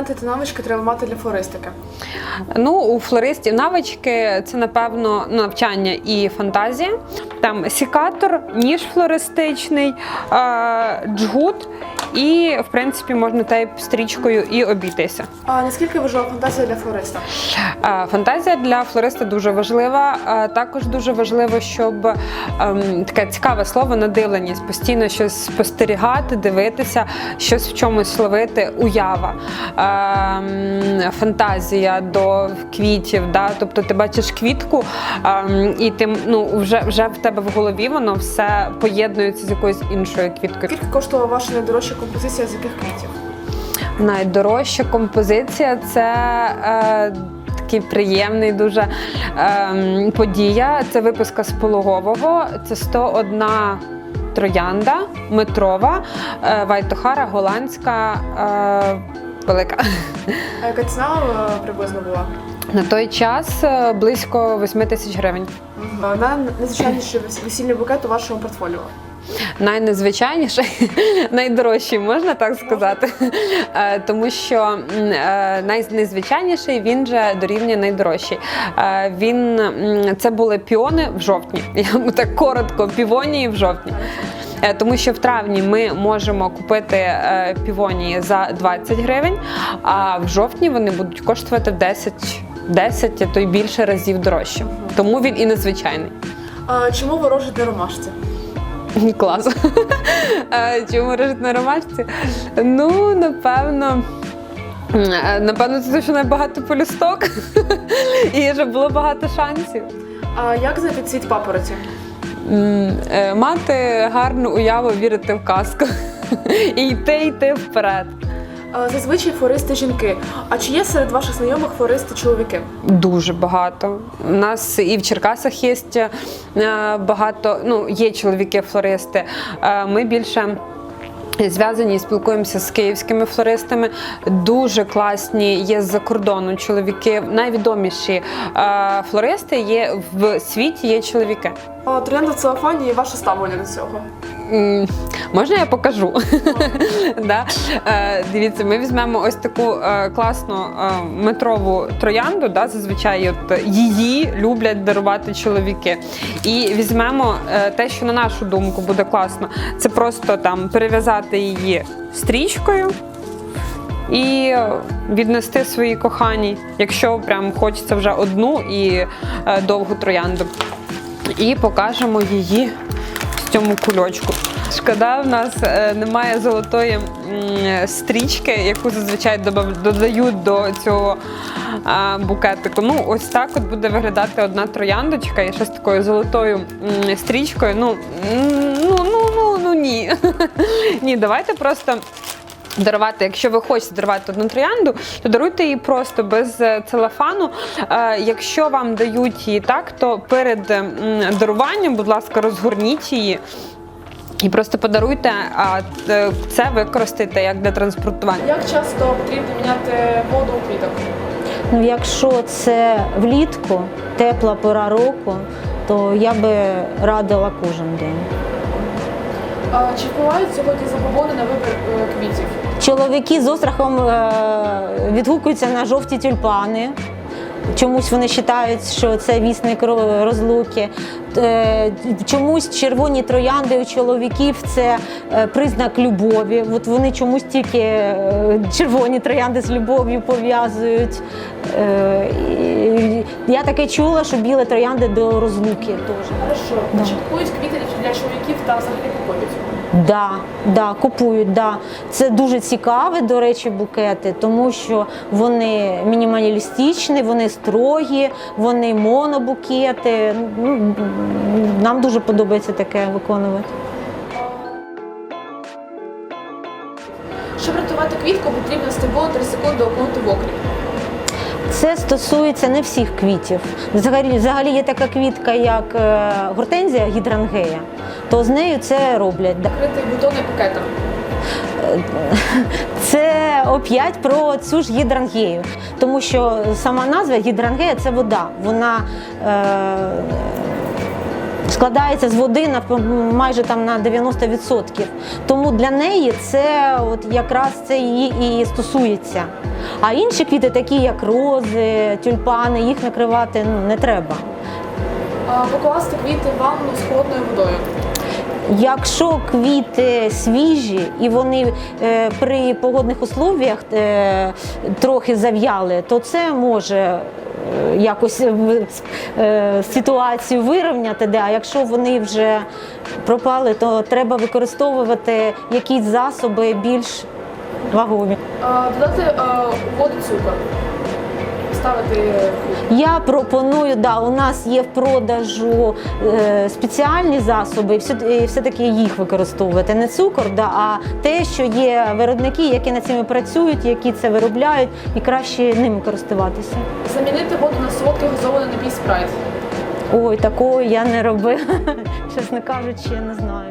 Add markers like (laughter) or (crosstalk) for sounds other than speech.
поняття та навички треба мати для флористики? Ну, у флористів навички це напевно навчання і фантазія. Там сікатор, ніж флористичний, джгут, і в принципі можна тейп стрічкою і обійтися. А наскільки важлива фантазія для флориста? Фантазія для флориста дуже важлива. Також дуже важливо, щоб ем, таке цікаве слово надивленість, постійно щось спостерігати, дивитися, щось в чомусь ловити, уява, ем, фантазія до квітів. Да? Тобто ти бачиш квітку, ем, і ти ну, вже, вже в тебе в голові воно все поєднується з якоюсь іншою квіткою. Скільки коштувала ваша найдорожча композиція з яких квітів? Найдорожча композиція це е, такий приємний дуже е, подія. Це виписка з пологового. Це 101 троянда метрова, е, Вайтохара, голландська. Е, Велика А яка ціна е, приблизно була? на той час е, близько 8 тисяч гривень. Е, На найзвичайніший весільний букет у вашому портфоліо. Найнезвичайніший, (laughs) найдорожчий, можна так сказати. Е, Тому що е, найнезвичайніший він же дорівнює найдорожчий. Е, Він це були піони в жовтні. (laughs) Я так коротко, півонії в жовтні. Тому що в травні ми можемо купити півонії за 20 гривень, а в жовтні вони будуть коштувати в 10, 10 а то й більше разів дорожче. Тому він і незвичайний. А чому ворожить на ромашці? Клас. (laughs) Чому режить на ромашці? Ну, напевно. е, Напевно, це дуже що найбагато полюсток, (laughs) і вже було багато шансів. А як знайти цвіт папороті? Е, Мати гарну уяву, вірити в казку. (laughs) І йти, йти вперед. Зазвичай флористи жінки. А чи є серед ваших знайомих флористи чоловіки? Дуже багато. У нас і в Черкасах є е, багато, ну, є чоловіки-флористи. Е, Ми більше. Зв'язані і спілкуємося з київськими флористами. Дуже класні є з-за кордону чоловіки. Найвідоміші е, флористи є в світі є чоловіки. Троянда в целофані і ваше ставлення до цього. Можна я покажу? (laughs) да? е, дивіться, ми візьмемо ось таку е, класну е, метрову троянду. Да? Зазвичай от, її люблять дарувати чоловіки. І візьмемо е, те, що на нашу думку буде класно. Це просто там перев'язати її стрічкою. І віднести своїй коханій, якщо прям хочеться вже одну і е, довгу троянду. І покажемо її цьому кульочку. Шкода, в нас е, немає золотої стрічки, яку зазвичай додають до цього букетику. Ну, ось так от буде виглядати одна трояндочка і ще з такою золотою стрічкою. Ну, ну, ну, ну, ну ні. (laughs) ні, давайте просто. Дарувати, якщо ви хочете дарувати одну троянду, то даруйте її просто без е, целофану. Е, якщо вам дають її так, то перед даруванням, будь ласка, розгорніть її. І просто подаруйте, а е, це використайте як для транспортування. Як часто потрібно міняти воду у квіток? Ну, якщо це влітку, тепла пора року, то я би радила кожен день. Чи впливають сьогодні забобони на вибір е, квітів? Чоловіки з острахом е, відгукуються на жовті тюльпани. Чомусь вони вважають, що це вісник розлуки. Е, Чомусь червоні троянди у чоловіків це признак любові. От вони чомусь тільки червоні троянди з любов'ю пов'язують. Я таке чула, що білі троянди до розлуки теж. Хорошо. Да. Чи купують квіти для чоловіків та взагалі купують? Да, да, купують, да. Це дуже цікаві, до речі, букети, тому що вони мінімалістичні, вони строгі, вони монобукети. Ну, Нам дуже подобається таке виконувати. Щоб рятувати квітку, потрібно стебло 3 секунди окунути в окріп. Це стосується не всіх квітів. Взагалі, взагалі є така квітка, як е, гортензія гідрангея, то з нею це роблять. да. Критий бутони пакетом. (laughs) Це опять про цю ж гідрангею, тому що сама назва гідрангея це вода. Вона е, складається з води на майже там на 90%. Тому для неї це от якраз це її і стосується. А інші квіти, такі як рози, тюльпани, їх накривати не треба. А, покласти квіти в ванну з холодною водою. Якщо квіти свіжі і вони е, при погодних условіях е, трохи зав'яли, то це може е, якось е, ситуацію вирівняти. Да. А якщо вони вже пропали, то треба використовувати якісь засоби більш вагомі. Додати у воду цукор. Ставити Я пропоную, да, у нас є в продажу е, спеціальні засоби, і все, і все-таки їх використовувати. Не цукор, да, а те, що є виробники, які над цими працюють, які це виробляють, і краще ними користуватися. замінити воду на солодкий газований напій спрайт. Ой, такого я не робила. (laughs) Чесно кажучи, я не знаю.